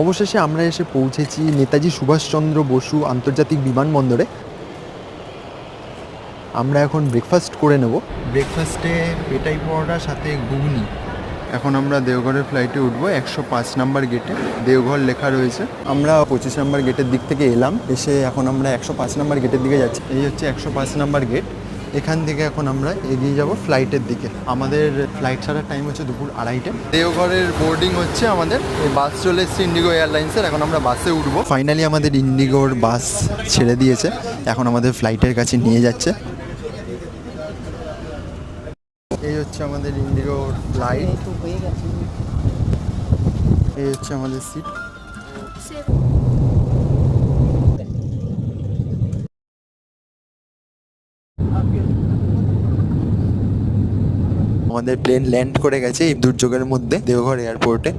অবশেষে আমরা এসে পৌঁছেছি নেতাজি সুভাষচন্দ্র বসু আন্তর্জাতিক বিমানবন্দরে। আমরা এখন ব্রেকফাস্ট করে নেব। ব্রেকফাস্টে পেটাই পরোটা, সাথে ঘুগনি। এখন আমরা দেওঘরের ফ্লাইটে উঠবো, একশো পাঁচ নাম্বার গেটে দেওঘর লেখা রয়েছে। আমরা পঁচিশ নাম্বার গেটের দিক থেকে এলাম, এসে এখন আমরা একশো পাঁচ নাম্বার গেটের দিকে যাচ্ছি। এই হচ্ছে একশো পাঁচ নাম্বার গেট এখান থেকে এখন আমরা এগিয়ে যাব ফ্লাইটের দিকে। আমাদের ফ্লাইট ছাড়ার টাইম হচ্ছে দুপুর আড়াইটে। দেওঘরের বোর্ডিং হচ্ছে আমাদের। বাস চলে এসছে ইন্ডিগো এয়ারলাইন্সের এখন আমরা বাসে উঠবো। ফাইনালি আমাদের ইন্ডিগোর বাস ছেড়ে দিয়েছে। এখন আমাদের ফ্লাইটের কাছে নিয়ে যাচ্ছে। এই হচ্ছে আমাদের ইন্ডিগোর ফ্লাইট এই হচ্ছে আমাদের সিট আমাদের প্লেন ল্যান্ড করে গেছে এই দুর্যোগের মধ্যে দেওঘর এয়ারপোর্টে